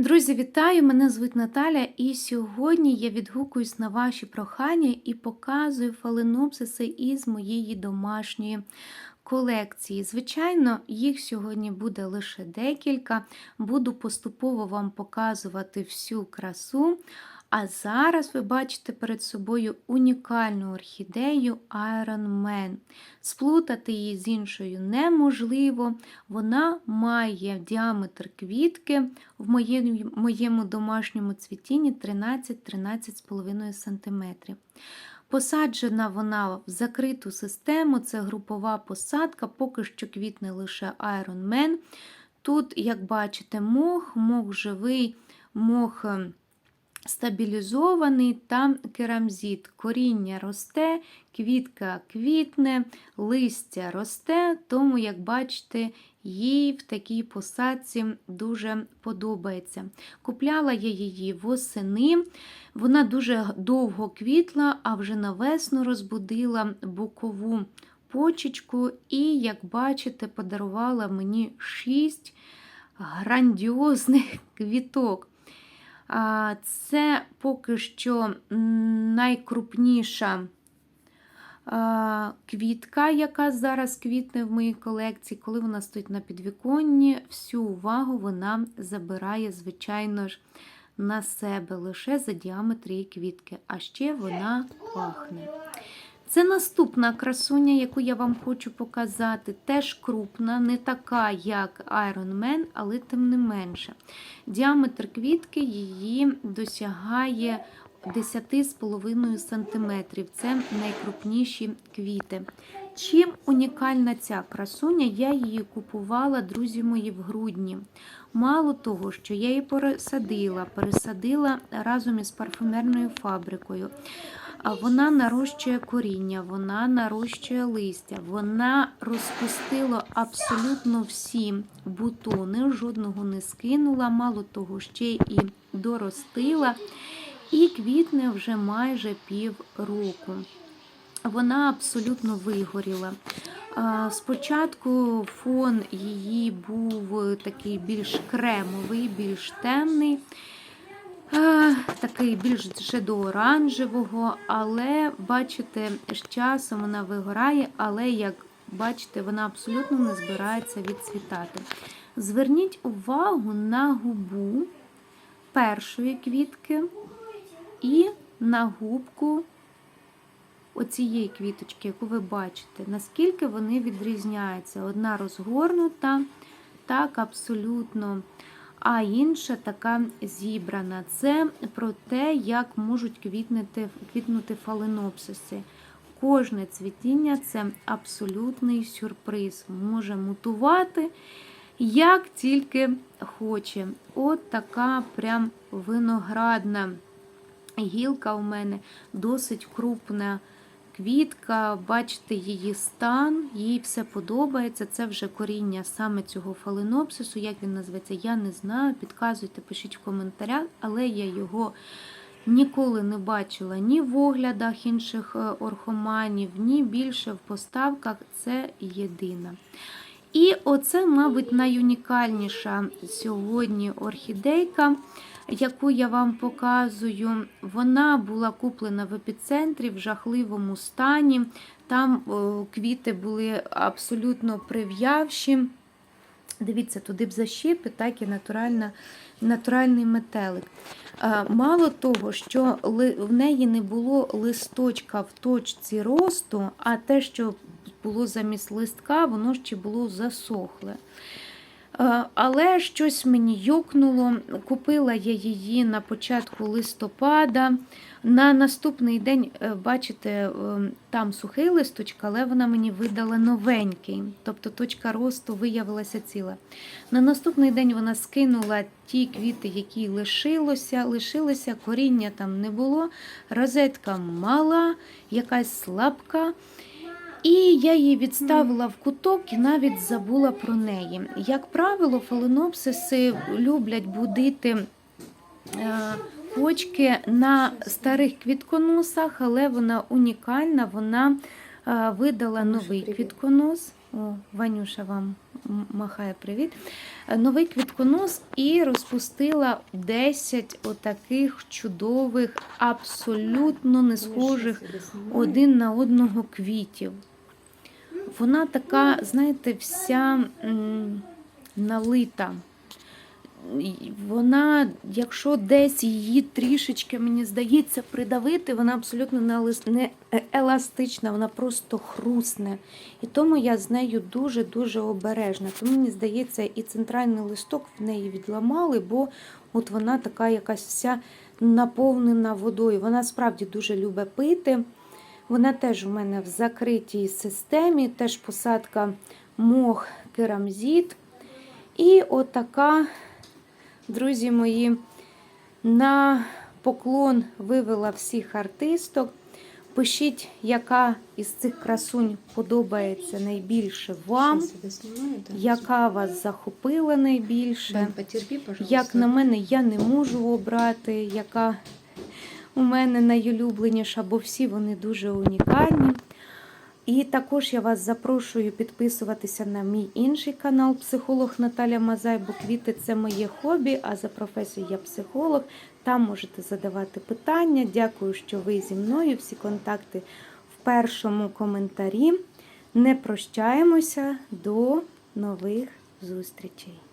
Друзі, вітаю! Мене звуть Наталя, і сьогодні я відгукуюсь на ваші прохання і показую фаленопсиси із моєї домашньої колекції. Звичайно, їх сьогодні буде лише декілька. Буду поступово вам показувати всю красу. А зараз ви бачите перед собою унікальну орхідею Iron Man. Сплутати її з іншою неможливо. Вона має діаметр квітки в моєму, домашньому цвітінні 13-13,5 см. Посаджена вона в закриту систему, це групова посадка, поки що квітне лише Iron Man. Тут, як бачите, мох, мох живий, мох стабілізований та керамзит. Коріння росте, квітка квітне, листя росте, тому, як бачите, їй в такій посадці дуже подобається. Купляла я її восени, вона дуже довго квітла, а вже на весну розбудила бокову почечку, і, як бачите, подарувала мені шість грандіозних квіток. Це поки що найкрупніша квітка, яка зараз квітне в моїй колекції. Коли вона стоїть на підвіконні, всю увагу вона забирає, звичайно ж, на себе лише за діаметр її квітки, а ще вона пахне. Це наступна красуня, яку я вам хочу показати. Теж крупна, не така, як Iron Man, але тим не менше. Діаметр квітки її досягає 10,5 см. Це найкрупніші квіти. Чим унікальна ця красуня, я її купувала, друзі мої, в грудні. Мало того, що я її пересадила, пересадила разом із парфумерною фабрикою. Вона нарощує коріння, вона нарощує листя, вона розпустила абсолютно всі бутони, жодного не скинула, мало того, ще і доростила, і квітне вже майже пів року. Вона абсолютно вигоріла. Спочатку фон її був такий більш кремовий, більш темний такий більш ще до оранжевого, але, бачите, з часом вона вигорає, але, як бачите, вона абсолютно не збирається відцвітати. Зверніть увагу на губу першої квітки і на губку оцієї квіточки, яку ви бачите, наскільки вони відрізняються. Одна розгорнута, так, абсолютно а інша така зібрана. Це про те, як можуть квітнути, квітнути фаленопсиси. Кожне цвітіння це абсолютний сюрприз. Може мутувати, як тільки хоче. От така прям виноградна гілка у мене досить крупна квітка, бачите її стан, їй все подобається. Це вже коріння саме цього фаленопсису. Як він називається, я не знаю. Підказуйте, пишіть в коментарях, але я його ніколи не бачила ні в оглядах інших е, орхоманів, ні більше в поставках. Це єдина. І оце, мабуть, найунікальніша сьогодні орхідейка яку я вам показую, вона була куплена в епіцентрі в жахливому стані. Там квіти були абсолютно прив'явші. Дивіться, туди б защіпи, так і натуральна, натуральний метелик. Мало того, що в неї не було листочка в точці росту, а те, що було замість листка, воно ще було засохле. Е, але щось мені юкнуло. Купила я її на початку листопада. На наступний день, е, бачите, е, там сухий листочок, але вона мені видала новенький, тобто точка росту виявилася ціла. На наступний день вона скинула ті квіти, які лишилося, лишилося, коріння там не було, розетка мала, якась слабка. І я її відставила в куток і навіть забула про неї. Як правило, фаленопсиси люблять будити е, почки на старих квітконосах, але вона унікальна, вона е, видала новий квітконос. О, Ванюша вам махає привіт. Е, Новий квітконос і розпустила 10 отаких чудових, абсолютно не схожих один на одного квітів. Вона така, знаєте, вся м, налита. Вона, якщо десь її трішечки, мені здається, придавити, вона абсолютно не е- еластична, вона просто хрусне. І тому я з нею дуже-дуже обережна. Тому мені здається, і центральний листок в неї відламали, бо от вона така якась вся наповнена водою. Вона справді дуже любить пити. Вона теж у мене в закритій системі, теж посадка мох керамзіт. І отака, друзі мої, на поклон вивела всіх артисток. Пишіть, яка із цих красунь подобається найбільше вам, яка вас захопила найбільше. Як на мене, я не можу обрати, яка у мене найулюбленіша, бо всі вони дуже унікальні. І також я вас запрошую підписуватися на мій інший канал Психолог Наталя Мазай, бо квіти це моє хобі, а за професією я психолог. Там можете задавати питання. Дякую, що ви зі мною. Всі контакти в першому коментарі. Не прощаємося до нових зустрічей.